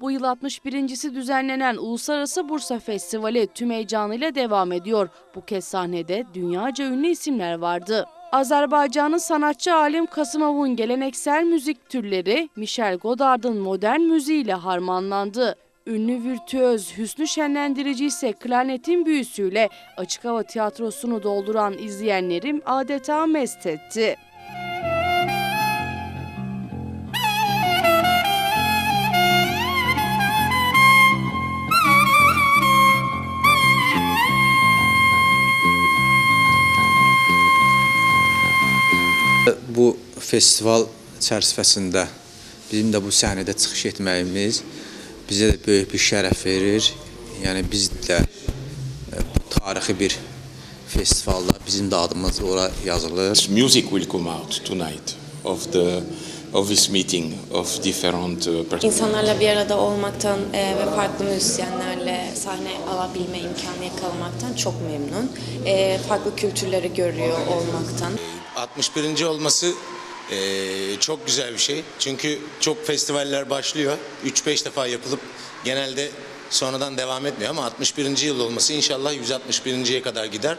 Bu yıl 61.si düzenlenen Uluslararası Bursa Festivali tüm heyecanıyla devam ediyor. Bu kez sahnede dünyaca ünlü isimler vardı. Azerbaycan'ın sanatçı Alim Kasımov'un geleneksel müzik türleri Michel Godard'ın modern müziğiyle harmanlandı. Ünlü virtüöz Hüsnü Şenlendirici ise klarnetin büyüsüyle açık hava tiyatrosunu dolduran izleyenlerim adeta mest etti. Bu festival çərçivəsində bizim də bu səhnədə çıxış etməyimiz bizə də böyük bir şərəf verir. Yəni biz də e, bu tarixi bir festivalda bizim də adımız ora yazılır. Music will come out tonight of the of this meeting of different uh, İnsanlarla bir arada olmaktan e, ve farklı müzisyenlerle sahne alabilme imkanı yakalamaktan çok memnun. E, farklı kültürleri görüyor olmaktan. 61. olması eee, çok güzel bir şey. Çünkü çok festivaller başlıyor. 3-5 defa yapılıp genelde sonradan devam etmiyor ama 61. yıl olması inşallah 161.ye kadar gider.